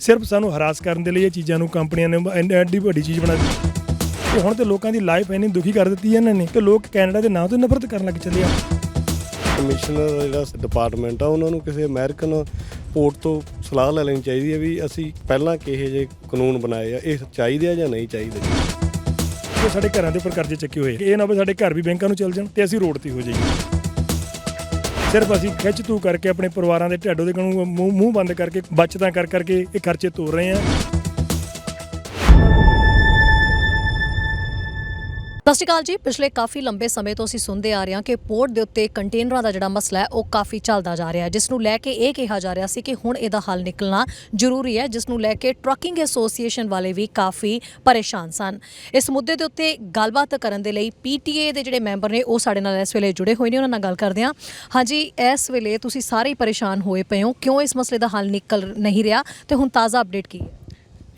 ਸਿਰਫ ਸਾਨੂੰ ਹਰਾਸ ਕਰਨ ਦੇ ਲਈ ਇਹ ਚੀਜ਼ਾਂ ਨੂੰ ਕੰਪਨੀਆਂ ਨੇ ਐਡੀ ਵੱਡੀ ਚੀਜ਼ ਬਣਾ ਦਿੱਤੀ। ਤੇ ਹੁਣ ਤੇ ਲੋਕਾਂ ਦੀ ਲਾਈਫ ਇੰਨੀ ਦੁਖੀ ਕਰ ਦਿੱਤੀ ਹੈ ਇਹਨਾਂ ਨੇ ਕਿ ਲੋਕ ਕੈਨੇਡਾ ਦੇ ਨਾਂ ਤੋਂ ਨਫ਼ਰਤ ਕਰਨ ਲੱਗ ਚੱਲੇ ਆ। ਕਮਿਸ਼ਨਰ ਦਾ ਜਿਹੜਾ ਡਿਪਾਰਟਮੈਂਟ ਆ ਉਹਨਾਂ ਨੂੰ ਕਿਸੇ ਅਮਰੀਕਨ ਪੋਰਟ ਤੋਂ ਸਲਾਹ ਲੈ ਲੈਣੀ ਚਾਹੀਦੀ ਹੈ ਵੀ ਅਸੀਂ ਪਹਿਲਾਂ ਕਿਹੇ ਜਿਹੇ ਕਾਨੂੰਨ ਬਣਾਏ ਆ ਇਹ ਚਾਹੀਦੇ ਆ ਜਾਂ ਨਹੀਂ ਚਾਹੀਦੇ। ਕਿ ਸਾਡੇ ਘਰਾਂ ਦੇ ਉੱਪਰ ਕਰਜ਼ੇ ਚੱਕੇ ਹੋਏ ਇਹ ਨਾ ਹੋਵੇ ਸਾਡੇ ਘਰ ਵੀ ਬੈਂਕਾਂ ਨੂੰ ਚੱਲ ਜਾਣ ਤੇ ਅਸੀਂ ਰੋਡ ਤੇ ਹੋ ਜਾਈਏ। ਸਿਰਫ ਅਸੀਂ ਖਿੱਚ ਤੂ ਕਰਕੇ ਆਪਣੇ ਪਰਿਵਾਰਾਂ ਦੇ ਢਿੱਡੋ ਦੇ ਨੂੰ ਮੂੰਹ ਮੂੰਹ ਬੰਦ ਕਰਕੇ ਬਚਤਾਂ ਕਰ ਕਰਕੇ ਇਹ ਖਰਚੇ ਤੋਰ ਰਹੇ ਹਾਂ। ਸਤਿ ਸ਼੍ਰੀ ਅਕਾਲ ਜੀ। ਪਿਛਲੇ ਕਾਫੀ ਲੰਬੇ ਸਮੇਂ ਤੋਂ ਅਸੀਂ ਸੁਣਦੇ ਆ ਰਹੇ ਹਾਂ ਕਿ ਪੋਰਟ ਦੇ ਉੱਤੇ ਕੰਟੇਨਰਾਂ ਦਾ ਜਿਹੜਾ ਮਸਲਾ ਹੈ, ਉਹ ਕਾਫੀ ਚੱਲਦਾ ਜਾ ਰਿਹਾ ਹੈ। ਜਿਸ ਨੂੰ ਲੈ ਕੇ ਇਹ ਕਿਹਾ ਜਾ ਰਿਹਾ ਸੀ ਕਿ ਹੁਣ ਇਹਦਾ ਹੱਲ ਨਿਕਲਣਾ ਜ਼ਰੂਰੀ ਹੈ, ਜਿਸ ਨੂੰ ਲੈ ਕੇ ਟਰੱਕਿੰਗ ਐਸੋਸੀਏਸ਼ਨ ਵਾਲੇ ਵੀ ਕਾਫੀ ਪਰੇਸ਼ਾਨ ਸਨ। ਇਸ ਮੁੱਦੇ ਦੇ ਉੱਤੇ ਗੱਲਬਾਤ ਕਰਨ ਦੇ ਲਈ ਪੀਟੀਏ ਦੇ ਜਿਹੜੇ ਮੈਂਬਰ ਨੇ, ਉਹ ਸਾਡੇ ਨਾਲ ਇਸ ਵੇਲੇ ਜੁੜੇ ਹੋਏ ਨੇ, ਉਹਨਾਂ ਨਾਲ ਗੱਲ ਕਰਦੇ ਹਾਂ। ਹਾਂਜੀ, ਇਸ ਵੇਲੇ ਤੁਸੀਂ ਸਾਰੇ ਹੀ ਪਰੇਸ਼ਾਨ ਹੋਏ ਪਏ ਹੋ। ਕਿਉਂ ਇਸ ਮਸਲੇ ਦਾ ਹੱਲ ਨਿਕਲ ਨਹੀਂ ਰਿਹਾ? ਤੇ ਹੁਣ ਤਾਜ਼ਾ ਅਪਡੇਟ ਕੀ ਹੈ?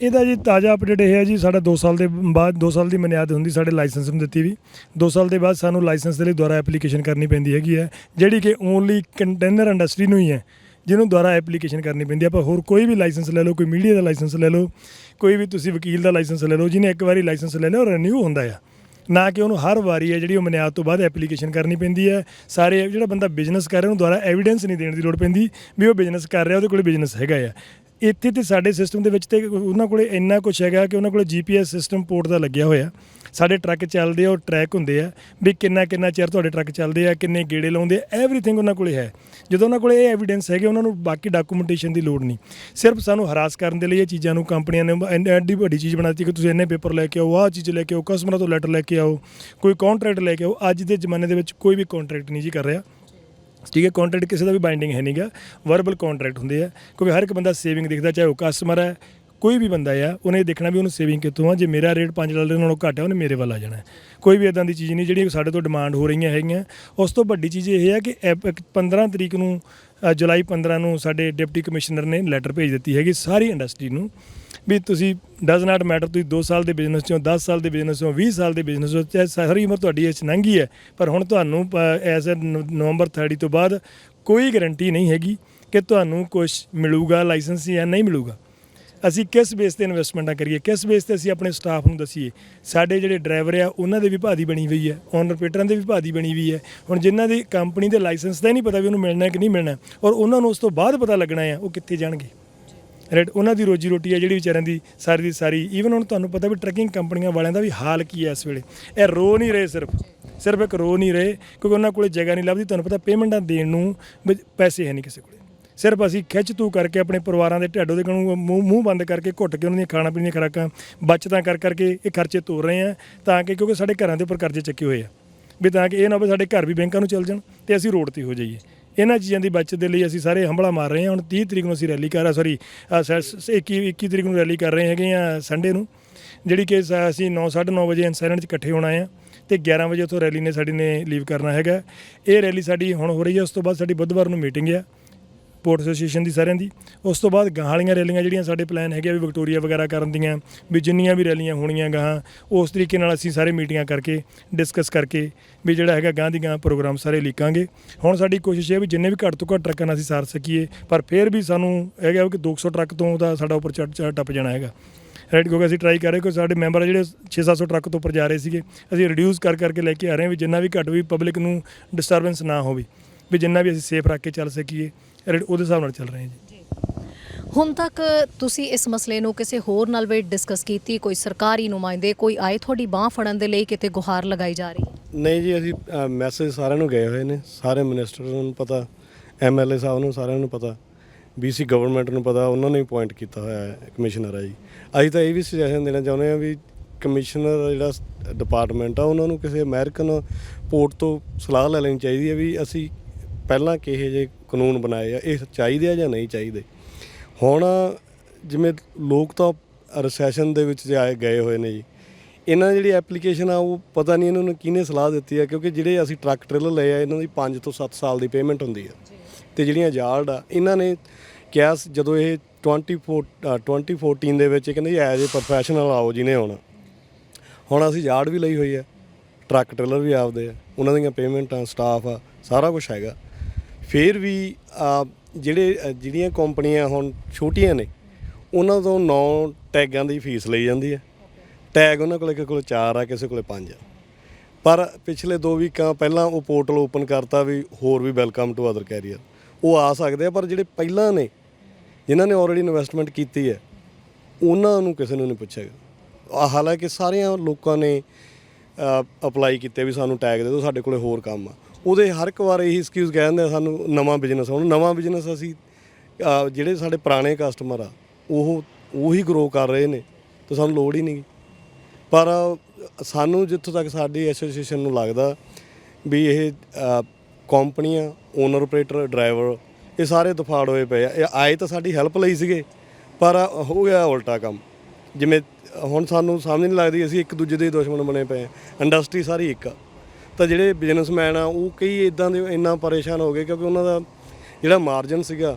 ਇਹਦਾ ਜੀ ਤਾਜ਼ਾ ਅਪਡੇਟ ਇਹ ਹੈ ਜੀ, ਸਾਡਾ 2 ਸਾਲ ਦੇ ਬਾਅਦ 2 ਸਾਲ ਦੀ ਮਨਿਆਦ ਹੁੰਦੀ, ਸਾਡੇ ਲਾਇਸੈਂਸ ਨੂੰ ਦਿੱਤੀ ਵੀ। 2 ਸਾਲ ਦੇ ਬਾਅਦ ਸਾਨੂੰ ਲਾਇਸੈਂਸ ਦੇ ਲਈ ਦੁਬਾਰਾ ਐਪਲੀਕੇਸ਼ਨ ਕਰਨੀ ਪੈਂਦੀ ਹੈਗੀ ਹੈ, ਜਿਹੜੀ ਕਿ ਓਨਲੀ ਕੰਟੇਨਰ ਇੰਡਸਟਰੀ ਨੂੰ ਹੀ ਹੈ, ਜਿਹਨੂੰ ਦੁਬਾਰਾ ਐਪਲੀਕੇਸ਼ਨ ਕਰਨੀ ਪੈਂਦੀ ਹੈ। ਆਪਾਂ ਹੋਰ ਕੋਈ ਵੀ ਲਾਇਸੈਂਸ ਲੈ ਲਓ, ਕੋਈ ਮੀਡੀਆ ਦਾ ਲਾਇਸੈਂਸ ਲੈ ਲਓ, ਕੋਈ ਵੀ ਤੁਸੀਂ ਵਕੀਲ ਦਾ ਲਾਇਸੈਂਸ ਲੈ ਲਓ, ਜਿਹਨੇ ਇੱਕ ਵਾਰੀ ਲਾਇਸੈਂਸ ਲੈ ਲਿਆ, ਉਹ ਰੀਨਿਊ ਹੁੰਦਾ ਆ। ਨਾ ਕਿ ਉਹਨੂੰ ਹਰ ਵਾਰੀ ਹੈ ਜਿਹੜੀ ਉਹ ਮਨਿਆਦ ਤੋਂ ਬਾਅਦ ਐਪਲੀਕੇਸ਼ਨ ਕਰਨੀ ਪੈਂਦੀ ਹੈ। ਸਾਰੇ ਜਿਹੜਾ ਬੰਦਾ ਬਿਜ਼ਨਸ ਕਰ ਰਿਹਾ, ਉਹਨੂੰ ਦੁਆਰਾ ਐਵੀਡੈਂਸ ਨਹੀਂ ਦੇਣ ਦੀ ਲੋੜ ਪੈਂਦੀ ਵੀ ਉਹ ਬਿਜ਼ਨਸ ਕਰ ਰਿਹਾ, ਉਹਦੇ ਕੋਲ ਬਿਜ਼ਨਸ ਹੈਗਾ ਆ। ਇੱਥੇ ਤੇ ਸਾਡੇ ਸਿਸਟਮ ਦੇ ਵਿੱਚ ਤੇ ਉਹਨਾਂ ਕੋਲੇ ਇੰਨਾ ਕੁਝ ਹੈਗਾ ਕਿ ਉਹਨਾਂ ਕੋਲੇ ਜੀਪੀਐਸ ਸਿਸਟਮ ਪੋਰਟ ਦਾ ਲੱਗਿਆ ਹੋਇਆ। ਸਾਡੇ ਟਰੱਕ ਚੱਲਦੇ ਆ, ਉਹ ਟਰੈਕ ਹੁੰਦੇ ਆ ਵੀ ਕਿੰਨਾ ਕਿੰਨਾ ਚਿਰ ਤੁਹਾਡੇ ਟਰੱਕ ਚੱਲਦੇ ਆ, ਕਿੰਨੇ ਗੇੜੇ ਲਾਉਂਦੇ ਆ ਐਵਰੀਥਿੰਗ ਉਹਨਾਂ ਕੋਲੇ ਹੈ। ਜਦੋਂ ਉਹਨਾਂ ਕੋਲੇ ਇਹ ਐਵੀਡੈਂਸ ਹੈਗੇ, ਉਹਨਾਂ ਨੂੰ ਬਾਕੀ ਡਾਕੂਮੈਂਟੇਸ਼ਨ ਦੀ ਲੋੜ ਨਹੀਂ। ਸਿਰਫ ਸਾਨੂੰ ਹਰਾਸ ਕਰਨ ਦੇ ਲਈ ਇਹ ਚੀਜ਼ਾਂ ਨੂੰ ਕੰਪਨੀਆਂ ਨੇ ਐਨ- ਐਡੀ ਵੱਡੀ ਚੀਜ਼ ਬਣਾ ਦਿੱਤੀ ਕਿ ਤੁਸੀਂ ਇੰਨੇ ਪੇਪਰ ਲੈ ਕੇ ਆਓ, ਆਹ ਚੀਜ਼ ਲੈ ਕੇ ਆਓ ਕਸਟਮਰਾਂ ਤੋਂ ਲੈਟਰ ਲੈ ਕੇ ਆਓ, ਕੋਈ ਕੰਟਰੈਕਟ ਲੈ ਕੇ ਆਓ। ਅੱਜ ਦੇ ਜ਼ਮਾਨੇ ਦੇ ਵਿੱਚ ਕੋਈ ਵੀ ਕੰਟਰੈਕਟ ਨਹੀਂ ਜੀ ਕਰ ਰਿਹਾ। ਠੀਕ ਹੈ ਕੰਟਰੈਕਟ ਕਿਸੇ ਦਾ ਵੀ ਬਾਈਂਡਿੰਗ ਹੈ ਨਹੀਂਗਾ ਵਰਬਲ ਕੰਟਰੈਕਟ ਹੁੰਦੇ ਆ, ਕਿਉਂਕਿ ਹਰ ਇੱਕ ਬੰਦਾ ਸੇਵਿੰਗ ਦੇਖਦਾ, ਚਾਹੇ ਉਹ ਕਸਟਮਰ ਹੈ, ਕੋਈ ਵੀ ਬੰਦਾ ਆ, ਉਹਨੇ ਦੇਖਣਾ ਵੀ ਉਹਨੂੰ ਸੇਵਿੰਗ ਕਿੱਥੋਂ ਆ, ਜੇ ਮੇਰਾ ਰੇਟ 5 ਡਾਲਰ ਨਾਲੋਂ ਘੱਟ ਹੈ ਉਹਨੇ ਮੇਰੇ ਵੱਲ ਆ ਜਾਣਾ। ਕੋਈ ਵੀ ਇਦਾਂ ਦੀ ਚੀਜ਼ ਨਹੀਂ ਜਿਹੜੀ ਸਾਡੇ ਤੋਂ ਡਿਮਾਂਡ ਹੋ ਰਹੀਆਂ ਹੈਗੀਆਂ। ਉਸ ਤੋਂ ਵੱਡੀ ਚੀਜ਼ ਇਹ ਹੈ ਕਿ ਐਪ- ਇੱਕ 15 ਤਰੀਕ ਨੂੰ ਜੁਲਾਈ 15 ਨੂੰ ਸਾਡੇ ਡਿਪਟੀ ਕਮਿਸ਼ਨਰ ਨੇ ਲੈਟਰ ਭੇਜ ਦਿੱਤੀ ਹੈਗੀ ਸਾਰੀ ਇੰਡਸਟਰੀ ਨੂੰ। ਵੀ ਤੁਸੀਂ ਡਸ ਨਾਟ ਮੈਟਰ ਤੁਸੀਂ 2 ਸਾਲ ਦੇ ਬਿਜ਼ਨਸ ਚੋਂ 10 ਸਾਲ ਦੇ ਬਿਜ਼ਨਸ ਚੋਂ 20 ਸਾਲ ਦੇ ਬਿਜ਼ਨਸ ਚੋਂ, ਚਾਹੇ ਸਾਰੀ ਉਮਰ ਤੁਹਾਡੀ ਇਸ 'ਚ ਲੰਘੀ ਹੈ, ਪਰ ਹੁਣ ਤੁਹਾਨੂੰ ਐਜ਼ ਨਵੰਬਰ 30 ਤੋਂ ਬਾਅਦ ਕੋਈ ਗਾਰੰਟੀ ਨਹੀਂ ਹੈਗੀ ਕਿ ਤੁਹਾਨੂੰ ਕੁਝ ਮਿਲੂਗਾ ਲਾਇਸੈਂਸ ਜਾਂ ਨਹੀਂ ਮਿਲੂਗਾ। ਅਸੀਂ ਕਿਸ ਬੇਸ ਤੇ ਇਨਵੈਸਟਮੈਂਟਾਂ ਕਰੀਏ, ਕਿਸ ਬੇਸ ਤੇ ਅਸੀਂ ਆਪਣੇ ਸਟਾਫ ਨੂੰ ਦਸੀਏ? ਸਾਡੇ ਜਿਹੜੇ ਡਰਾਈਵਰ ਆ, ਉਹਨਾਂ ਦੇ ਵੀ ਭਾਦੀ ਬਣੀ ਹੋਈ ਹੈ ਓਨਰ ਪੇਟਰਾਂ ਦੇ ਵੀ ਭਾਦੀ ਬਣੀ ਹੋਈ ਹੈ। ਹੁਣ ਜਿਨ੍ਹਾਂ ਦੀ ਕੰਪਨੀ ਦੇ ਲਾਇਸੈਂਸ ਦਾ ਹੀ ਨਹੀਂ ਪਤਾ ਵੀ ਉਹਨੂੰ ਮਿਲਣਾ ਕਿ ਨਹੀਂ ਮਿਲਣਾ ਔਰ ਉਹਨਾਂ ਨੂੰ ਉਸ ਤੋਂ ਬਾਅਦ ਪਤਾ ਲੱਗਣਾ ਆ ਉਹ ਕਿੱਥੇ ਜਾਣਗੇ। ਰਾਈਟ ਉਹਨਾਂ ਦੀ ਰੋਜੀ ਰੋਟੀ ਹੈ ਜਿਹੜੀ ਵਿਚਾਰਿਆਂ ਦੀ ਸਾਰੀ ਦੀ ਸਾਰੀ। ਈਵਨ ਹੁਣ ਤੁਹਾਨੂੰ ਪਤਾ ਵੀ ਟਰੈਕਿੰਗ ਕੰਪਨੀਆਂ ਵਾਲਿਆਂ ਦਾ ਵੀ ਹਾਲ ਕੀ ਹੈ ਇਸ ਵੇਲੇ। ਇਹ ਰੋ ਨਹੀਂ ਰਹੇ ਸਿਰਫ ਸਿਰਫ ਇੱਕ ਰੋ ਨਹੀਂ ਰਹੇ, ਕਿਉਂਕਿ ਉਹਨਾਂ ਕੋਲੇ ਜਗ੍ਹਾ ਨਹੀਂ ਲੱਭਦੀ। ਤੁਹਾਨੂੰ ਪਤਾ ਪੇਮੈਂਟਾਂ ਦੇਣ ਨੂੰ ਵੀ ਪੈਸੇ ਹੈ ਨਹੀਂ ਕਿਸੇ ਕੋਲੇ। ਸਿਰਫ ਅਸੀਂ ਖਿੱਚ ਤੂ ਕਰਕੇ ਆਪਣੇ ਪਰਿਵਾਰਾਂ ਦੇ ਢਿੱਡੋਂ ਦੇ ਨੂੰ ਮੂੰਹ ਮੂੰਹ ਬੰਦ ਕਰਕੇ ਘੁੱਟ ਕੇ ਉਹਨਾਂ ਦੀਆਂ ਖਾਣਾ ਪੀਣ ਦੀਆਂ ਖੁਰਾਕਾਂ ਬਚਤਾਂ ਕਰ ਕਰਕੇ ਇਹ ਖਰਚੇ ਤੋਰ ਰਹੇ ਆ, ਤਾਂ ਕਿ ਕਿਉਂਕਿ ਸਾਡੇ ਘਰਾਂ ਦੇ ਉੱਪਰ ਕਰਜ਼ੇ ਚੱਕੇ ਹੋਏ ਆ। ਵੀ ਤਾਂ ਕਿ ਇਹ ਨਾ ਹੋਵੇ ਸਾਡੇ ਘਰ ਵੀ ਬੈਂਕਾਂ ਨੂੰ ਚੱਲ ਜਾਣ ਤੇ ਅਸੀਂ ਰੋਡ ਤੇ ਹੋ ਜਾਈਏ। ਇਹਨਾਂ ਚੀਜ਼ਾਂ ਦੀ ਬਚਤ ਦੇ ਲਈ ਅਸੀਂ ਸਾਰੇ ਹੰਬਲਾ ਮਾਰ ਰਹੇ ਹਾਂ। ਹੁਣ 30 ਤਰੀਕ ਨੂੰ ਅਸੀਂ ਰੈਲੀ ਕਰ ਸੌਰੀ 21 21 ਤਰੀਕ ਨੂੰ ਰੈਲੀ ਕਰ ਰਹੇ ਹੈਗੇ ਆ ਸੰਡੇ ਨੂੰ, ਜਿਹੜੀ ਕਿ ਸ- ਅਸੀਂ 9 9:30 ਵਜੇ ਇਨਸਾਈਲੈਂਟ 'ਚ ਇਕੱਠੇ ਹੋਣਾ ਆ ਤੇ 11 ਵਜੇ ਉੱਥੋਂ ਰੈਲੀ ਨੇ ਸਾਡੀ ਨੇ ਲੀਵ ਕਰਨਾ ਹੈਗਾ। ਇਹ ਰੈਲੀ ਸਾਡੀ ਹੁਣ ਹੋ ਰਹੀ ਹੈ, ਉਸ ਤੋਂ ਬਾਅਦ ਸਾਡੀ ਬੁੱਧਵਾਰ ਨੂੰ ਮੀਟਿੰਗ ਆ ਪੋਰਟ ਐਸੋਸੀਏਸ਼ਨ ਦੀ ਸਾਰਿਆਂ ਦੀ। ਉਸ ਤੋਂ ਬਾਅਦ ਗਾਹਾਂ ਵਾਲੀਆਂ ਰੈਲੀਆਂ ਜਿਹੜੀਆਂ ਸਾਡੇ ਪਲਾਨ ਹੈਗੇ ਆ ਵੀ ਵਿਕਟੋਰੀਆ ਵਗੈਰਾ ਕਰਨ ਦੀਆਂ, ਵੀ ਜਿੰਨੀਆਂ ਵੀ ਰੈਲੀਆਂ ਹੋਣੀਆਂ ਗਾਹਾਂ, ਉਸ ਤਰੀਕੇ ਨਾਲ ਅਸੀਂ ਸਾਰੇ ਮੀਟਿੰਗਾਂ ਕਰਕੇ ਡਿਸਕਸ ਕਰਕੇ ਵੀ ਜਿਹੜਾ ਹੈਗਾ ਗਾਂ ਦੀ ਗਾਂ ਪ੍ਰੋਗਰਾਮ ਸਾਰੇ ਲਿਖਾਂਗੇ ਹੁਣ ਸਾਡੀ ਕੋਸ਼ਿਸ਼ ਹੈ ਵੀ ਜਿੰਨੇ ਵੀ ਘੱਟ ਤੋਂ ਘੱਟ ਟਰੱਕਾਂ ਨਾਲ ਅਸੀਂ ਸਾਰ ਸਕੀਏ, ਪਰ ਫਿਰ ਵੀ ਸਾਨੂੰ ਹੈਗਾ ਕਿ 200 ਟਰੱਕ ਤੋਂ ਤਾਂ ਸਾਡਾ ਉੱਪਰ ਚੜ੍ਹ ਟੱਪ ਜਾਣਾ ਹੈਗਾ। ਰਾਈਟ ਕਿਉਂਕਿ ਅਸੀਂ ਟਰਾਈ ਕਰ ਰਹੇ ਕਿ ਸਾਡੇ ਮੈਂਬਰ ਆ ਜਿਹੜੇ 6-700 ਟਰੱਕ ਤੋਂ ਉੱਪਰ ਜਾ ਰਹੇ ਸੀਗੇ, ਅਸੀਂ ਰਿਡਿਊਸ ਕਰ ਕਰਕੇ ਲੈ ਕੇ ਆ ਰਹੇ ਹਾਂ ਵੀ ਜਿੰਨਾ ਵੀ ਘੱਟ ਵੀ ਪਬਲਿਕ ਨੂੰ ਡਿਸਟਰਬੈਂਸ ਨਾ ਹੋਵੇ, ਵੀ ਜਿੰਨਾ ਵੀ ਅਸੀਂ ਸੇਫ ਰੱਖ ਕੇ ਚੱਲ ਸਕੀਏ। ਰਾਈਟ ਉਹਦੇ ਹਿਸਾਬ ਨਾਲ ਚੱਲ ਰਹੇ ਹਾਂ ਜੀ। ਹੁਣ ਤੱਕ ਤੁਸੀਂ ਇਸ ਮਸਲੇ ਨੂੰ ਕਿਸੇ ਹੋਰ ਨਾਲ ਵੀ ਡਿਸਕਸ ਕੀਤੀ ਕੋਈ ਸਰਕਾਰੀ ਨੁਮਾਇੰਦੇ ਕੋਈ ਆਏ ਤੁਹਾਡੀ ਬਾਹ ਫੜਨ ਦੇ ਲਈ ਕਿਤੇ ਗੁਹਾਰ ਲਗਾਈ ਜਾ ਰਹੀ? ਹੈ ਨਹੀਂ ਜੀ ਅਸੀਂ ਮੈਸੇਜ ਸਾਰਿਆਂ ਨੂੰ ਗਏ ਹੋਏ ਨੇ। ਸਾਰੇ ਮਿਨਿਸਟਰ ਨੂੰ ਪਤਾ ਐਮਐਲਏ ਸਾਹਿਬ ਨੂੰ ਸਾਰਿਆਂ ਨੂੰ ਪਤਾ ਬੀਸੀ ਗਵਰਨਮੈਂਟ ਨੂੰ ਪਤਾ ਉਹਨਾਂ ਨੇ ਹੀ ਪੁਆਇੰਟ ਕੀਤਾ ਹੋਇਆ ਹੈ ਕਮਿਸ਼ਨਰ ਆ ਜੀ। ਅਸੀਂ ਤਾਂ ਇਹ ਵੀ ਸੁਜੈਸ਼ਨ ਦੇਣਾ ਚਾਹੁੰਦੇ ਆ ਵੀ ਕਮਿਸ਼ਨਰ ਜਿਹੜਾ ਡਿਪਾਰਟਮੈਂਟ ਆ ਉਹਨਾਂ ਨੂੰ ਕਿਸੇ ਅਮਰੀਕਨ ਪੋਰਟ ਤੋਂ ਸਲਾਹ ਲੈ ਲੈਣੀ ਚਾਹੀਦੀ ਹੈ ਵੀ ਅਸੀਂ ਪਹਿਲਾਂ ਕਿਹੇ ਜਿਹੇ ਕਾਨੂੰਨ ਬਣਾਏ ਆ ਇਹ ਚਾਹੀਦੇ ਆ ਜਾਂ ਨਹੀਂ ਚਾਹੀਦੇ? ਹੁਣ ਜਿਵੇਂ ਲੋਕ ਤਾਂ ਰਿਸੈਸ਼ਨ ਦੇ ਵਿੱਚ ਜੇ ਆਏ ਗਏ ਹੋਏ ਨੇ ਜੀ ਇਹਨਾਂ ਜਿਹੜੀ ਐਪਲੀਕੇਸ਼ਨ ਆ ਉਹ ਪਤਾ ਨਹੀਂ ਇਹਨਾਂ ਨੂੰ ਕਿਹਨੇ ਸਲਾਹ ਦਿੱਤੀ ਆ ਕਿਉਂਕਿ ਜਿਹੜੇ ਅਸੀਂ ਟਰੱਕ ਟ੍ਰੇਲਰ ਲਏ ਆ ਇਹਨਾਂ ਦੀ 5 ਤੋਂ 7 ਸਾਲ ਦੀ ਪੇਮੈਂਟ ਹੁੰਦੀ ਆ। ਤੇ ਜਿਹੜੀਆਂ ਯਾਰਡ ਆ ਇਹਨਾਂ ਨੇ ਕਿਹਾ ਜਦੋਂ ਇਹ 24 ਅ, 2014 ਦੇ ਵਿੱਚ ਕਹਿੰਦੇ ਐਜ਼ ਅ ਪ੍ਰੋਫੈਸ਼ਨਲ ਆਓ ਜਿਹਨੇ ਆਉਣਾ ਹੁਣ ਅਸੀਂ ਯਾਰਡ ਵੀ ਲਈ ਹੋਈ ਆ ਟਰੱਕ ਟ੍ਰੇਲਰ ਵੀ ਆਪਦੇ ਆ ਉਹਨਾਂ ਦੀਆਂ ਪੇਮੈਂਟਾਂ ਸਟਾਫ ਆ ਸਾਰਾ ਕੁਝ ਹੈਗਾ। ਫਿਰ ਵੀ ਜਿਹੜੇ ਜਿਹੜੀਆਂ ਕੰਪਨੀਆਂ ਹੁਣ ਛੋਟੀਆਂ ਨੇ, ਉਹਨਾਂ ਤੋਂ 9 ਟੈਗਾਂ ਦੀ ਫੀਸ ਲਈ ਜਾਂਦੀ ਹੈ। ਟੈਗ ਉਹਨਾਂ ਕੋਲੇ ਕਿਸੇ ਕੋਲੇ 4 ਆ, ਕਿਸੇ ਕੋਲੇ 5 ਆ। ਪਰ ਪਿਛਲੇ 2 ਵੀਕਾਂ ਪਹਿਲਾਂ ਉਹ ਪੋਰਟਲ ਓਪਨ ਕਰਤਾ ਵੀ ਹੋਰ ਵੀ ਵੈਲਕਮ ਟੂ ਅਦਰ ਕੈਰੀਅਰ। ਉਹ ਆ ਸਕਦੇ ਆ, ਪਰ ਜਿਹੜੇ ਪਹਿਲਾਂ ਨੇ, ਜਿਨ੍ਹਾਂ ਨੇ ਆਲਰੇਡੀ ਇਨਵੈਸਟਮੈਂਟ ਕੀਤੀ ਹੈ, ਉਹਨਾਂ ਨੂੰ ਕਿਸੇ ਨੂੰ ਨਹੀਂ ਪੁੱਛਿਆ ਹਾਲਾਂਕਿ ਸਾਰਿਆਂ ਲੋਕਾਂ ਨੇ ਅਪਲਾਈ ਕੀਤੇ ਵੀ ਸਾਨੂੰ ਟੈਗ ਦੇ ਦਿਓ, ਸਾਡੇ ਕੋਲੇ ਹੋਰ ਕੰਮ ਆ। ਉਹਦੇ ਹਰ ਇੱਕ ਵਾਰ ਇਹੀ ਐਕਸਕਿਊਜ਼ ਕਹਿੰਦੇ ਆ ਸਾਨੂੰ ਨਵਾਂ ਬਿਜ਼ਨਸ ਹੁਣ ਨਵਾਂ ਬਿਜ਼ਨਸ ਅਸੀਂ ਅਹ, ਜਿਹੜੇ ਸਾਡੇ ਪੁਰਾਣੇ ਕਸਟਮਰ ਆ ਉਹ ਉਹੀ ਗਰੋ ਕਰ ਰਹੇ ਨੇ ਤੇ ਸਾਨੂੰ ਲੋੜ ਹੀ ਨਹੀਂ। ਪਰ ਸਾਨੂੰ ਜਿੱਥੋਂ ਤੱਕ ਸਾਡੀ ਐਸੋਸੀਏਸ਼ਨ ਨੂੰ ਲੱਗਦਾ ਵੀ ਇਹ ਅਹ, ਕੰਪਨੀਆਂ ਓਨਰ ਆਪਰੇਟਰ ਡਰਾਈਵਰ ਇਹ ਸਾਰੇ ਦਫਾੜ ਹੋਏ ਪਏ ਆ। ਇਹ ਆਏ ਤਾਂ ਸਾਡੀ ਹੈਲਪ ਲਈ ਸੀਗੇ ਪਰ ਹੋ ਗਿਆ ਉਲਟਾ ਕੰਮ। ਜਿਵੇਂ ਹੁਣ ਸਾਨੂੰ ਸਮਝ ਨਹੀਂ ਲੱਗਦੀ ਅਸੀਂ ਇੱਕ ਦੂਜੇ ਦੇ ਦੁਸ਼ਮਣ ਬਣੇ ਪਏ ਆ। ਇੰਡਸਟਰੀ ਸਾਰੀ ਇੱਕ ਆ। ਤਾਂ ਜਿਹੜੇ ਬਿਜ਼ਨਸਮੈਨ ਆ, ਉਹ ਕਈ ਇਦਾਂ ਦੇ ਇੰਨਾ ਪਰੇਸ਼ਾਨ ਹੋ ਗਏ ਕਿਉਂਕਿ ਉਹਨਾਂ ਦਾ ਜਿਹੜਾ ਮਾਰਜਨ ਸੀਗਾ,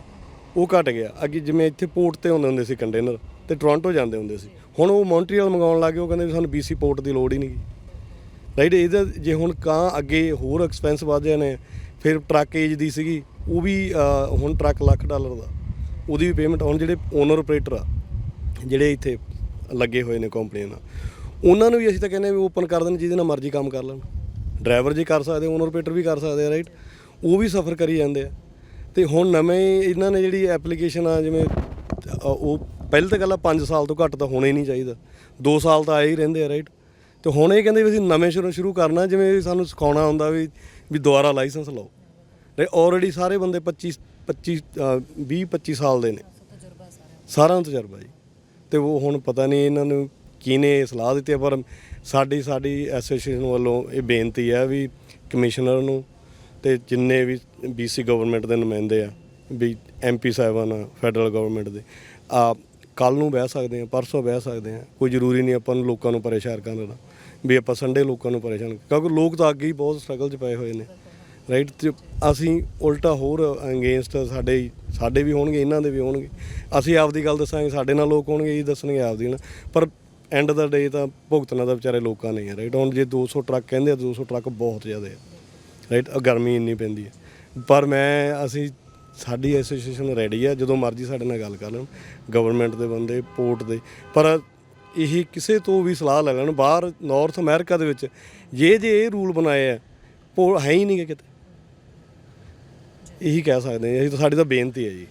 ਉਹ ਘਟ ਗਿਆ। ਅੱਗੇ ਜਿਵੇਂ ਇੱਥੇ ਪੋਰਟ ਤੇ ਹੁੰਦੇ ਹੁੰਦੇ ਸੀ ਕੰਟੇਨਰ ਤੇ ਟੋਰਾਂਟੋ ਜਾਂਦੇ ਹੁੰਦੇ ਸੀ। ਹੁਣ ਉਹ ਮੌਂਟਰੀਅਲ ਮੰਗਾਉਣ ਗਏ, ਉਹ ਕਹਿੰਦੇ ਵੀ ਸਾਨੂੰ BC ਪੋਰਟ ਦੀ ਲੋੜ ਹੀ ਨਹੀਂ ਰਾਈਟ ਇਹਦਾ ਜੇ ਹੁਣ ਕਾਂ ਅੱਗੇ ਹੋਰ ਐਕਸਪੈਂਸ ਵਧ ਨੇ ਫਿਰ ਟਰੱਕ ਏਜ ਦੀ ਸੀਗੀ, ਉਹ ਵੀ ਹੁਣ ਟਰੱਕ ਲੱਖ ਡਾਲਰ ਦਾ। ਉਹਦੀ ਵੀ ਪੇਮੈਂਟ ਹੁਣ ਜਿਹੜੇ ਓਨਰ ਆਪਰੇਟਰ ਆ, ਜਿਹੜੇ ਇੱਥੇ ਲੱਗੇ ਹੋਏ ਨੇ ਕੰਪਨੀਆਂ ਨਾਲ, ਉਹਨਾਂ ਨੂੰ ਵੀ ਅਸੀਂ ਤਾਂ ਕਹਿੰਦੇ ਵੀ ਓਪਨ ਕਰ ਦੇਣ, ਜਿਹਦੇ ਨਾਲ ਮਰਜ਼ੀ ਕੰਮ ਕਰ ਲੈਣ। ਡਰਾਈਵਰ ਜੀ ਕਰ ਸਕਦੇ ਓਨਰ ਆਪਰੇਟਰ ਵੀ ਕਰ ਸਕਦੇ ਆ ਰਾਈਟ ਉਹ ਵੀ ਸਫਰ ਕਰੀ ਜਾਂਦੇ ਆ। ਤੇ ਹੁਣ ਨਵੇਂ ਇਹਨਾਂ ਨੇ ਜਿਹੜੀ ਐਪਲੀਕੇਸ਼ਨ ਆ, ਜਿਵੇਂ ਉਹ ਪਹਿਲਾਂ ਤਾਂ ਗੱਲ ਆ 5 ਸਾਲ ਤੋਂ ਘੱਟ ਤਾਂ ਹੋਣਾ ਹੀ ਨਹੀਂ ਚਾਹੀਦਾ। 2 ਸਾਲ ਤਾਂ ਆਏ ਹੀ ਰਹਿੰਦੇ ਆ ਰਾਈਟ ਤੇ ਹੁਣ ਇਹ ਕਹਿੰਦੇ ਵੀ ਅਸੀਂ ਨਵੇਂ ਸ਼ੁਰੂ ਸ਼ੁਰੂ ਕਰਨਾ, ਜਿਵੇਂ ਸਾਨੂੰ ਸਿਖਾਉਣਾ ਹੁੰਦਾ ਵੀ ਵੀ ਦੁਬਾਰਾ ਲਾਇਸੈਂਸ ਲਓ। ਤੇ ਆਲਰੇਡੀ ਸਾਰੇ ਬੰਦੇ 25 25 20 25 ਸਾਲ ਦੇ ਨੇ। ਸਾਰਾ ਤਜਰਬਾ ਜੀ। ਤੇ ਉਹ ਹੁਣ ਪਤਾ ਨਹੀਂ ਇਹਨਾਂ ਨੂੰ ਕਿਹਨੇ ਇਹ ਸਲਾਹ ਦਿੱਤੀ ਪਰ ਸਾਡੀ ਸਾਡੀ ਐਸੋਸੀਏਸ਼ਨ ਵੱਲੋਂ ਇਹ ਬੇਨਤੀ ਹੈ ਵੀ ਕਮਿਸ਼ਨਰ ਨੂੰ ਤੇ ਜਿੰਨੇ ਵੀ BC ਗਵਰਨਮੈਂਟ ਦੇ ਨੁਮਾਇੰਦੇ ਆ, ਵੀ ਐਮਪੀ ਸਾਹਿਬਾਨ ਆ ਫੈਡਰਲ ਗਵਰਨਮੈਂਟ ਦੇ, ਆ ਕੱਲ ਨੂੰ ਬਹਿ ਸਕਦੇ ਆ, ਪਰਸੋਂ ਬਹਿ ਸਕਦੇ ਆ। ਕੋਈ ਜ਼ਰੂਰੀ ਨਹੀਂ ਆਪਾਂ ਨੂੰ ਲੋਕਾਂ ਨੂੰ ਪਰੇਸ਼ਾਨ ਕਰਨਾ ਵੀ ਆਪਾਂ ਸੰਡੇ ਲੋਕਾਂ ਨੂੰ ਪਰੇਸ਼ਾਨ ਕਿਉਂਕਿ ਲੋਕ ਤਾਂ ਅੱਗੇ ਹੀ ਬਹੁਤ ਸਟਰਗਲ 'ਚ ਪਏ ਹੋਏ ਨੇ ਰਾਈਟ ਤੇ ਅਸੀਂ ਉਲਟਾ ਹੋਰ ਅਗੇਂਸਟ ਸਾਡੇ ਹੀ- ਸਾਡੇ ਵੀ ਹੋਣਗੇ, ਇਹਨਾਂ ਦੇ ਵੀ ਹੋਣਗੇ। ਅਸੀਂ ਆਪਦੀ ਗੱਲ ਦੱਸਾਂਗੇ, ਸਾਡੇ ਨਾਲ ਲੋਕ ਹੋਣਗੇ, ਇਹ ਦੱਸਣਗੇ ਆਪਦੀ ਨਾ ਪਰ ਐਂਡ ਦਾ ਡੇ ਤਾਂ ਭੁਗਤਣਾ ਦਾ ਵਿਚਾਰੇ ਲੋਕਾਂ ਨੇ ਰਾਈਟ ਹੁਣ ਜੇ 200 ਟਰੱਕ ਕਹਿੰਦੇ ਆ 200 ਟਰੱਕ ਬਹੁਤ ਜ਼ਿਆਦਾ ਹੈ ਰਾਈਟ ਗਰਮੀ ਇੰਨੀ ਪੈਂਦੀ ਹੈ ਪਰ ਮੈਂ ਅਸੀਂ ਸਾਡੀ ਐਸੋਸੀਏਸ਼ਨ ਰੈਡੀ ਆ ਜਦੋਂ ਮਰਜ਼ੀ ਸਾਡੇ ਨਾਲ ਗੱਲ ਕਰ ਲੈਣ ਗਵਰਨਮੈਂਟ ਦੇ ਬੰਦੇ ਪੋਰਟ ਦੇ। ਪਰ ਇਹ ਕਿਸੇ ਤੋਂ ਵੀ ਸਲਾਹ ਲੈ ਲੈਣ ਬਾਹਰ ਨਾਰਥ ਅਮਰੀਕਾ ਦੇ ਵਿੱਚ ਜੇ ਜੇ ਇਹ ਰੂਲ ਬਣਾਏ ਆ ਪੋ ਹੈ ਹੀ ਨਹੀਂ ਕਿਤੇ। ਇਹੀ ਕਹਿ ਸਕਦੇ ਹਾਂ ਅਸੀਂ ਤਾਂ ਸਾਡੀ ਤਾਂ ਬੇਨਤੀ ਹੈ ਜੀ।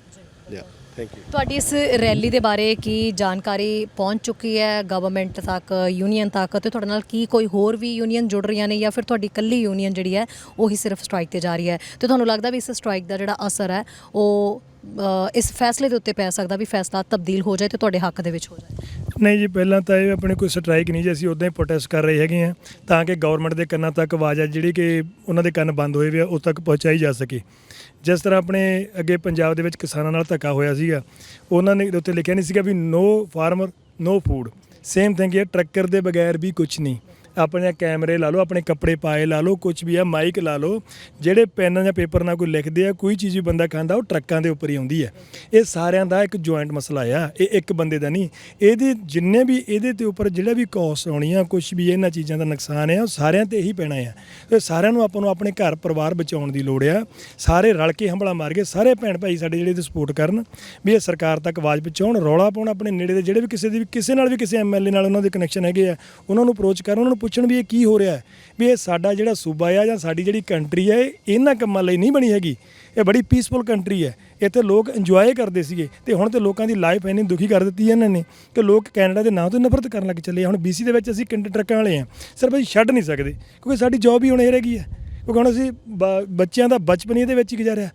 ਯਾ ਥੈਂਕ ਯੂ ਤੁਹਾਡੀ ਇਸ ਰੈਲੀ ਦੇ ਬਾਰੇ ਕੀ ਜਾਣਕਾਰੀ ਪਹੁੰਚ ਚੁੱਕੀ ਹੈ ਗਵਰਨਮੈਂਟ ਤੱਕ ਯੂਨੀਅਨ ਤੱਕ ਤੇ ਤੁਹਾਡੇ ਨਾਲ ਕੀ ਕੋਈ ਹੋਰ ਵੀ ਯੂਨੀਅਨ ਜੁੜ ਰਹੀਆਂ ਨੇ ਜਾਂ ਫਿਰ ਤੁਹਾਡੀ ਇਕੱਲੀ ਯੂਨੀਅਨ ਜਿਹੜੀ ਹੈ, ਉਹੀ ਸਿਰਫ ਸਟ੍ਰਾਈਕ ਤੇ ਜਾ ਰਹੀ ਹੈ। ਤੇ ਤੁਹਾਨੂੰ ਲੱਗਦਾ ਵੀ ਇਸ ਸਟ੍ਰਾਈਕ ਦਾ ਜਿਹੜਾ ਅਸਰ ਹੈ, ਉਹ ਇਸ ਫੈਸਲੇ ਦੇ ਉੱਤੇ ਪੈ ਸਕਦਾ ਵੀ ਫੈਸਲਾ ਤਬਦੀਲ ਹੋ ਜਾਏ ਤੇ ਤੁਹਾਡੇ ਹੱਕ ਦੇ ਵਿੱਚ ਹੋ ਜਾਏ। ਨਹੀਂ ਜੀ, ਪਹਿਲਾਂ ਤਾਂ ਇਹ ਆਪਣੇ ਕੋਈ ਸਟ੍ਰਾਈਕ ਨਹੀਂ ਜੀ, ਅਸੀਂ ਉਦਾਂ ਹੀ ਪ੍ਰੋਟੈਸਟ ਕਰ ਰਹੇ ਹੈਗੇ ਆ ਤਾਂ ਕਿ ਗਵਰਨਮੈਂਟ ਦੇ ਕੰਨਾਂ ਤੱਕ ਆਵਾਜ਼ ਆ ਜਿਹੜੀ ਕਿ ਉਹਨਾਂ ਦੇ ਕੰਨ ਬੰਦ ਹੋਏ ਵੇ ਆ, ਉਹ ਤੱਕ ਪਹੁੰਚਾਈ ਜਾ ਸਕੇ। ਜਿਸ ਤਰ੍ਹਾਂ ਆਪਣੇ ਅੱਗੇ ਪੰਜਾਬ ਦੇ ਵਿੱਚ ਕਿਸਾਨਾਂ ਨਾਲ ਧੱਕਾ ਹੋਇਆ ਸੀਗਾ, ਉਹਨਾਂ ਨੇ ਉੱਤੇ ਲਿਖਿਆ ਨਹੀਂ ਸੀਗਾ ਵੀ no farmer no food same thing ਹੈ ਟਰੱਕਰ ਦੇ ਬਗੈਰ ਵੀ ਕੁਝ ਨਹੀਂ। ਆਪਣੇ ਕੈਮਰੇ ਲਾ ਲਓ, ਆਪਣੇ ਕੱਪੜੇ ਪਾਏ ਲਾ ਲਓ ਕੁਝ ਵੀ ਆ ਮਾਈਕ ਲਾ ਲਓ, ਜਿਹੜੇ ਪੈਨ ਜਾਂ ਪੇਪਰ ਨਾਲ ਕੋਈ ਲਿਖਦੇ ਆ, ਕੋਈ ਚੀਜ਼ ਵੀ ਬੰਦਾ ਖਾਂਦਾ, ਉਹ ਟਰੱਕਾਂ ਦੇ ਉੱਪਰ ਹੀ ਆਉਂਦੀ ਹੈ ਇਹ ਸਾਰਿਆਂ ਦਾ ਇੱਕ ਜੁਆਇੰਟ ਮਸਲਾ ਆ, ਇਹ ਇੱਕ ਬੰਦੇ ਦਾ ਨਹੀਂ। ਇਹਦੇ ਜਿੰਨੇ ਵੀ, ਇਹਦੇ ਤੇ ਉੱਪਰ ਜਿਹੜਾ ਵੀ ਕਾਸਟ ਆਉਣੀ ਆ ਕੁਝ ਵੀ ਇਹਨਾਂ ਚੀਜ਼ਾਂ ਦਾ ਨੁਕਸਾਨ ਆ, ਉਹ ਸਾਰਿਆਂ ਤੇ ਹੀ ਪੈਣਾ ਆ। ਤੇ ਸਾਰਿਆਂ ਨੂੰ ਆਪਾਂ ਨੂੰ ਆਪਣੇ ਘਰ ਪਰਿਵਾਰ ਬਚਾਉਣ ਦੀ ਲੋੜ ਆ। ਸਾਰੇ ਰਲ ਕੇ ਹੰਬਲਾ ਮਾਰ ਕੇ ਸਾਰੇ ਭੈਣ ਭਾਈ ਸਾਡੇ ਜਿਹੜੇ ਤੇ ਸਪੋਰਟ ਕਰਨ, ਵੀ ਇਹ ਸਰਕਾਰ ਤੱਕ ਆਵਾਜ਼ ਪਹੁੰਚਾਉਣ, ਰੌਲਾ ਪਾਉਣ, ਆਪਣੇ ਨੇੜੇ ਦੇ ਜਿਹੜੇ ਵੀ ਕਿਸੇ ਦੀ ਵੀ, ਕਿਸੇ ਨਾਲ ਵੀ ਕਿਸੇ ਐਮਐਲਏ ਨਾਲ ਉਹਨਾਂ ਦੇ ਕਨੈਕਸ਼ਨ ਹੈਗੇ ਆ, ਉਹਨਾਂ ਨੂੰ ਅਪਰੋਚ ਕਰਨ, ਉਹਨਾਂ ਨੂੰ ਪੁੱਛਣ ਵੀ ਇਹ ਕੀ ਹੋ ਰਿਹਾ ਹੈ? ਵੀ ਇਹ ਸਾਡਾ ਜਿਹੜਾ ਸੂਬਾ ਆ ਜਾਂ ਸਾਡੀ ਜਿਹੜੀ ਕੰਟਰੀ ਹੈ ਇਹ ਇਹਨਾਂ ਕੰਮਾਂ ਲਈ ਨਹੀਂ ਬਣੀ ਹੈਗੀ। ਇਹ ਬੜੀ ਪੀਸਫੁਲ ਕੰਟਰੀ ਹੈ। ਇੱਥੇ ਲੋਕ ਇੰਜੋਏ ਕਰਦੇ ਸੀਗੇ ਤੇ ਹੁਣ ਤੇ ਲੋਕਾਂ ਦੀ ਲਾਈਫ ਇੰਨੀ ਦੁਖੀ ਕਰ ਦਿੱਤੀ ਹੈ ਇਹਨਾਂ ਨੇ ਕਿ ਲੋਕ ਕੈਨੇਡਾ ਦੇ ਨਾਂ ਤੋਂ ਨਫ਼ਰਤ ਕਰਨ ਲੱਗ ਚੱਲੇ ਆ। ਹੁਣ BC ਦੇ ਵਿੱਚ ਅਸੀਂ ਕੰਟਰ ਟਰੱਕਾਂ ਵਾਲੇ ਆ। ਸਿਰਫ ਅਸੀਂ ਛੱਡ ਨਹੀਂ ਸਕਦੇ, ਕਿਉਂਕਿ ਸਾਡੀ ਜੌਬ ਹੀ ਹੁਣ ਇਹ ਰਹਿ ਗਈ ਹੈ। ਕਿਉਂਕਿ ਹੁਣ ਅਸੀਂ ਬੱਚਿਆਂ ਦਾ ਬਚਪਨ ਹੀ ਇਹਦੇ ਵਿੱਚ ਹੀ ਗੁਜ਼ਾਰਿਆ।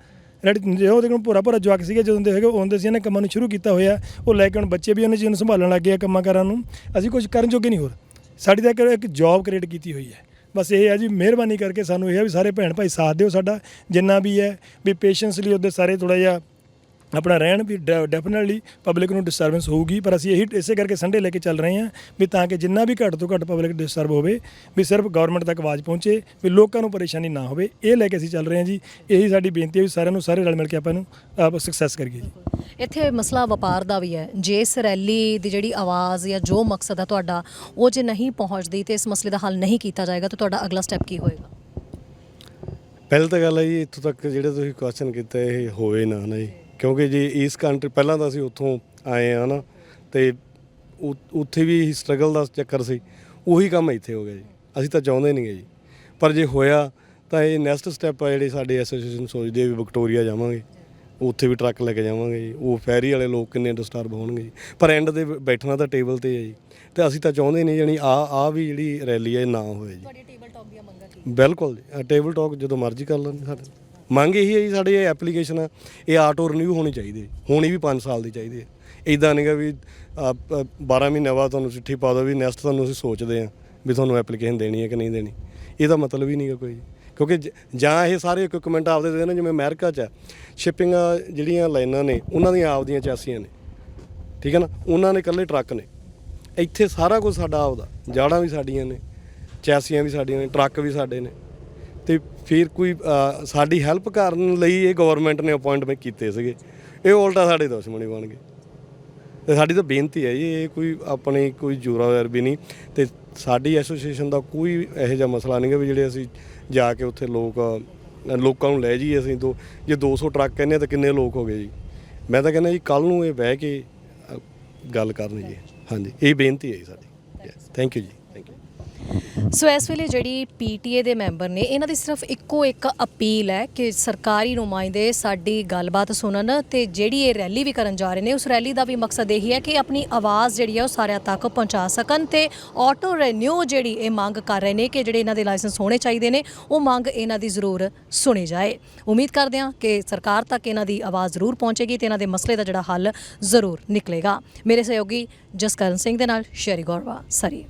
ਰੈਡ, ਜੇ ਉਹਦੇ ਕੋਲ ਭੋਰਾ ਭੋਰਾ ਜਵਾਕ ਸੀਗੇ ਜਦੋਂ ਦੇ ਹੈਗੇ ਉਹ ਆਉਂਦੇ ਸੀ ਇਹਨਾਂ ਕੰਮਾਂ ਨੂੰ ਸ਼ੁਰੂ ਕੀਤਾ ਹੋਇਆ। ਉਹ ਲੈ ਕੇ ਹੁਣ ਬੱਚੇ ਵੀ ਉਹਨਾਂ ਚੀਜ਼ ਨੂੰ ਸੰਭਾਲਣ ਲੱਗ ਗਏ ਕੰਮਾਂ ਕਾਰਾਂ ਨੂੰ। ਅਸੀਂ ਕੁਝ ਕਰਨ ਜੋਗੇ ਨਹੀਂ ਹੋਰ। ਸਾਡੀ ਤਾਂ ਇੱਕ ਇੱਕ ਜੌਬ ਕ੍ਰੀਏਟ ਕੀਤੀ ਹੋਈ ਹੈ। ਬਸ ਇਹ ਹੈ ਜੀ, ਮਿਹਰਬਾਨੀ ਕਰਕੇ ਸਾਨੂੰ ਇਹ ਹੈ ਵੀ ਸਾਰੇ ਭੈਣ ਭਾਈ ਸਾਥ ਦਿਓ ਸਾਡਾ, ਜਿੰਨਾ ਵੀ ਹੈ, ਵੀ ਪੇਸ਼ੈਂਸਲੀ ਉਹਦੇ ਸਾਰੇ ਥੋੜਾ ਜਿਹਾ ਆਪਣਾ ਰਹਿਣ ਵੀ ਡੈਫੀਨਿਟਲੀ ਪਬਲਿਕ ਨੂੰ ਡਿਸਟਰਬੈਂਸ ਹੋਊਗੀ ਪਰ ਅਸੀਂ ਇਹੀ ਇਸੇ ਕਰਕੇ ਸੰਡੇ ਲੈ ਕੇ ਚੱਲ ਰਹੇ ਹਾਂ ਵੀ ਤਾਂ ਕਿ ਜਿੰਨਾ ਵੀ ਘੱਟ ਤੋਂ ਘੱਟ ਪਬਲਿਕ ਡਿਸਟਰਬ ਹੋਵੇ ਵੀ ਸਿਰਫ ਗਵਰਨਮੈਂਟ ਤੱਕ ਆਵਾਜ਼ ਪਹੁੰਚੇ ਵੀ ਲੋਕਾਂ ਨੂੰ ਪਰੇਸ਼ਾਨੀ ਨਾ ਹੋਵੇ। ਇਹ ਲੈ ਕੇ ਅਸੀਂ ਚੱਲ ਰਹੇ ਹਾਂ ਜੀ। ਇਹੀ ਸਾਡੀ ਬੇਨਤੀ ਹੈ ਵੀ ਸਾਰਿਆਂ ਨੂੰ ਸਾਰੇ ਰਲ ਮਿਲ ਕੇ ਆਪਾਂ ਨੂੰ ਆਪ ਸਕਸੈਸ ਕਰੀਏ ਜੀ। ਇੱਥੇ ਮਸਲਾ ਵਪਾਰ ਦਾ ਵੀ ਹੈ। ਜੇ ਇਸ ਰੈਲੀ ਦੀ ਜਿਹੜੀ ਆਵਾਜ਼ ਜਾਂ ਜੋ ਮਕਸਦ ਹੈ ਤੁਹਾਡਾ ਉਹ ਜੇ ਨਹੀਂ ਪਹੁੰਚਦੀ ਤੇ ਇਸ ਮਸਲੇ ਦਾ ਹੱਲ ਨਹੀਂ ਕੀਤਾ ਜਾਏਗਾ ਤਾਂ ਤੁਹਾਡਾ ਅਗਲਾ ਸਟੈਪ ਕੀ ਹੋਏਗਾ? ਪਹਿਲਾਂ ਤਾਂ ਗੱਲ ਹੈ ਜੀ ਇੱਥੋਂ ਤੱਕ ਜਿਹੜੇ ਤੁਸੀਂ ਕੁਐਸਚਨ ਕੀਤਾ ਇਹ ਹੋਵੇ ਨਾ ਨਾ ਜੀ ਕਿਉਂਕਿ ਜੀ ਇਸ ਕੰਟਰੀ ਪਹਿਲਾਂ ਤਾਂ ਅਸੀਂ ਉੱਥੋਂ ਆਏ ਆ ਨਾ ਤੇ ਉ- ਉੱਥੇ ਵੀ ਸਟਰਗਲ ਦਾ ਚੱਕਰ ਸੀ। ਉਹੀ ਕੰਮ ਇੱਥੇ ਹੋ ਗਿਆ ਜੀ। ਅਸੀਂ ਤਾਂ ਚਾਹੁੰਦੇ ਨਹੀਂ ਗਏ ਜੀ। ਪਰ ਜੇ ਹੋਇਆ ਤਾਂ ਇਹ ਨੈਕਸਟ ਸਟੈਪ ਆ ਜਿਹੜੇ ਸਾਡੇ ਐਸੋਸੀਏਸ਼ਨ ਸੋਚਦੇ ਆ ਵੀ ਵਿਕਟੋਰੀਆ ਜਾਵਾਂਗੇ। ਉੱਥੇ ਵੀ ਟਰੱਕ ਲੈ ਕੇ ਜਾਵਾਂਗੇ ਜੀ। ਉਹ ਫੈਰੀ ਵਾਲੇ ਲੋਕ ਕਿੰਨੇ ਡਿਸਟਰਬ ਹੋਣਗੇ ਜੀ। ਪਰ ਐਂਡ ਦੇ ਬੈਠਣਾ ਤਾਂ ਟੇਬਲ ਤੇ ਹੈ ਜੀ। ਤੇ ਅਸੀਂ ਤਾਂ ਚਾਹੁੰਦੇ ਨਹੀਂ ਜਾਣੀ ਆ ਆ ਵੀ ਜਿਹੜੀ ਰੈਲੀ ਹੈ ਇਹ ਨਾ ਹੋਵੇ ਜੀ। ਤੁਹਾਡੀ ਟੇਬਲ ਟਾਕ ਦੀਆਂ ਮੰਗਾਂ ਕੀ? ਬਿਲਕੁਲ ਜੀ। ਟੇਬਲ ਟਾਕ ਜਦੋਂ ਮਰਜ਼ੀ ਕਰ ਲੈਣ ਸਾਡੇ ਮੰਗ ਇਹੀ ਹੈ ਜੀ ਸਾਡੇ ਇਹ ਐਪਲੀਕੇਸ਼ਨ ਆ ਇਹ ਆਟੋ ਰਿਨਿਊ ਹੋਣੀ ਚਾਹੀਦੀ ਹੈ। ਹੋਣੀ ਵੀ 5 ਸਾਲ ਦੀ ਚਾਹੀਦੀ ਹੈ। ਇਦਾਂ ਨਹੀਂਗਾ ਵੀ ਆ, ਪ- 12 ਮਹੀਨੇ ਬਾਅਦ ਤੁਹਾਨੂੰ ਚਿੱਠੀ ਪਾ ਦੋ ਵੀ ਨੈਕਸਟ ਤੁਹਾਨੂੰ ਅਸੀਂ ਸੋਚਦੇ ਆ ਵੀ ਤੁਹਾਨੂੰ ਐਪਲੀਕੇਸ਼ਨ ਦੇਣੀ ਹੈ ਕਿ ਨਹੀਂ ਦੇਣੀ। ਇਹਦਾ ਮਤਲਬ ਹੀ ਨਹੀਂਗਾ ਕੋਈ। ਕਿਉਂਕਿ ਜ- ਜਾਂ ਇਹ ਸਾਰੇ ਇਕਵਿਪਮੈਂਟ ਆਪਦੇ ਦੇ ਨੇ ਜਿਵੇਂ ਅਮਰੀਕਾ 'ਚ ਸ਼ਿਪਿੰਗ ਜਿਹੜੀਆਂ ਲਾਈਨਾਂ ਨੇ ਉਹਨਾਂ ਦੀਆਂ ਆਪਦੀਆਂ ਚਾਸੀਆਂ ਨੇ। ਠੀਕ ਹੈ ਨਾ? ਉਹਨਾਂ ਨੇ ਇਕੱਲੇ ਟਰੱਕ ਨੇ। ਇੱਥੇ ਸਾਰਾ ਕੁਝ ਸਾਡਾ ਆਪਦਾ। ਜਾੜਾਂ ਵੀ ਸਾਡੀਆਂ ਨੇ ਚੈਸੀਆਂ ਵੀ ਸਾਡੀਆਂ ਨੇ ਟਰੱਕ ਵੀ ਸਾਡੇ ਨੇ। ਤੇ ਫਿਰ ਕੋਈ ਅ, ਸਾਡੀ ਹੈਲਪ ਕਰਨ ਲਈ ਇਹ ਗਵਰਨਮੈਂਟ ਨੇ ਅਪਾਇੰਟਮੈਂਟ ਕੀਤੇ ਸੀਗੇ। ਇਹ ਉਲਟਾ ਸਾਡੇ ਦੁਸ਼ਮਣੀ ਬਣ ਗਏ। ਤੇ ਸਾਡੀ ਤਾਂ ਬੇਨਤੀ ਹੈ ਜੀ ਇਹ ਕੋਈ ਆਪਣੀ ਕੋਈ ਜੋਰਾਵਰ ਵੀ ਨਹੀਂ। ਤੇ ਸਾਡੀ ਐਸੋਸੀਏਸ਼ਨ ਦਾ ਕੋਈ ਇਹੋ ਜਿਹਾ ਮਸਲਾ ਨਹੀਂ ਗਾ ਵੀ ਜਿਹੜੇ ਅਸੀਂ ਜਾ ਕੇ ਉੱਥੇ ਲੋਕ ਅ, ਲੋਕਾਂ ਨੂੰ ਲੈ ਜਾਈਏ ਅਸੀਂ ਤੋਂ ਜੇ 200 ਟਰੱਕ ਕਹਿੰਦੇ ਆ ਤਾਂ ਕਿੰਨੇ ਲੋਕ ਹੋ ਗਏ ਜੀ। ਮੈਂ ਤਾਂ ਕਹਿੰਦਾ ਜੀ ਕੱਲ ਨੂੰ ਇਹ ਬਹਿ ਕੇ ਅ, ਗੱਲ ਕਰਨੀ ਜੀ ਹਾਂਜੀ ਇਹ ਬੇਨਤੀ ਹੈ ਜੀ ਸਾਡੀ। ਥੈਂਕ ਯੂ ਜੀ। ਸੋ ਇਸ ਵੇਲੇ ਜਿਹੜੀ ਪੀਟੀਏ ਦੇ ਮੈਂਬਰ ਨੇ, ਇਹਨਾਂ ਦੀ ਸਿਰਫ ਇੱਕੋ ਇੱਕ ਅਪੀਲ ਹੈ ਕਿ ਸਰਕਾਰੀ ਨੁਮਾਇੰਦੇ ਸਾਡੀ ਗੱਲਬਾਤ ਸੁਣਨ ਤੇ ਜਿਹੜੀ ਇਹ ਰੈਲੀ ਵੀ ਕਰਨ ਜਾ ਰਹੇ ਨੇ, ਉਸ ਰੈਲੀ ਦਾ ਵੀ ਮਕਸਦ ਇਹੀ ਹੈ ਕਿ ਆਪਣੀ ਆਵਾਜ਼ ਜਿਹੜੀ ਹੈ ਉਹ ਸਾਰਿਆਂ ਤੱਕ ਪਹੁੰਚਾ ਸਕਣ ਤੇ ਆਟੋ ਰੈਨਿਊ ਜਿਹੜੀ ਇਹ ਮੰਗ ਕਰ ਰਹੇ ਨੇ ਕਿ ਜਿਹੜੇ ਇਹਨਾਂ ਦੇ ਲਾਇਸੈਂਸ ਹੋਣੇ ਚਾਹੀਦੇ ਨੇ, ਉਹ ਮੰਗ ਇਹਨਾਂ ਦੀ ਜ਼ਰੂਰ ਸੁਣੀ ਜਾਏ। ਉਮੀਦ ਕਰਦੇ ਹਾਂ ਕਿ ਸਰਕਾਰ ਤੱਕ ਇਹਨਾਂ ਦੀ ਆਵਾਜ਼ ਜ਼ਰੂਰ ਪਹੁੰਚੇਗੀ ਤੇ ਇਹਨਾਂ ਦੇ ਮਸਲੇ ਦਾ ਜਿਹੜਾ ਹੱਲ ਜ਼ਰੂਰ ਨਿਕਲੇਗਾ। ਮੇਰੇ ਸਹਿਯੋਗੀ ਜਸਕਰਨ ਸਿੰਘ ਦੇ ਨਾਲ, ਸ਼ੈਰੀ ਗੌਰਵਾ, ਸਰੀ।